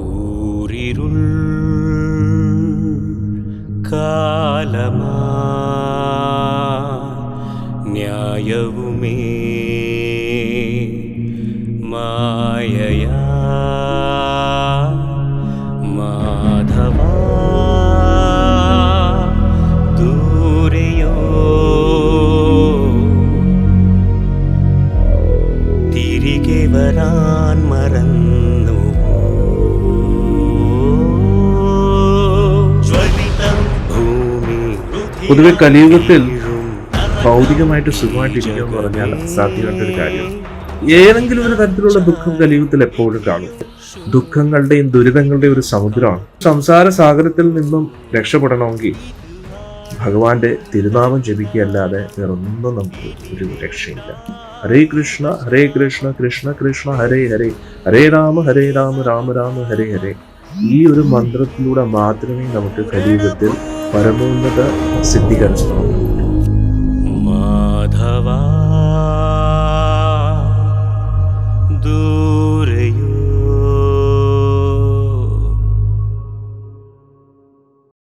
കൂരിരുൾ കാലമാ ന്യായവുമേ മായയാ മാധവാ ദൂരയോ തിരികെ വരാൻ മറന്നു പൊതുവെ കലിയുഗത്തിൽ ഭൗതികമായിട്ട് സുഖമായിട്ടിരിക്കുക എന്ന് പറഞ്ഞാൽ അസാധ്യമായിട്ടൊരു കാര്യമാണ് ഏതെങ്കിലും ഒരു തരത്തിലുള്ള ദുഃഖം കലിയുഗത്തിൽ എപ്പോഴും കാണും. ദുഃഖങ്ങളുടെയും ദുരിതങ്ങളുടെയും ഒരു സമുദ്രമാണ്. സംസാര സാഗരത്തിൽ നിന്നും രക്ഷപ്പെടണമെങ്കിൽ ഭഗവാന്റെ തിരുനാമം ജപിക്കുകയല്ലാതെ വേറൊന്നും നമുക്ക് ഒരു രക്ഷയില്ല. ഹരേ കൃഷ്ണ ഹരേ കൃഷ്ണ കൃഷ്ണ കൃഷ്ണ ഹരേ ഹരേ ഹരേ രാമ ഹരേ രാമ രാമ രാമ ഹരേ ഹരേ. ഈ ഒരു മന്ത്രത്തിലൂടെ മാത്രമേ നമുക്ക് കലിയുഗത്തിൽ പരമോന്നത സിദ്ധി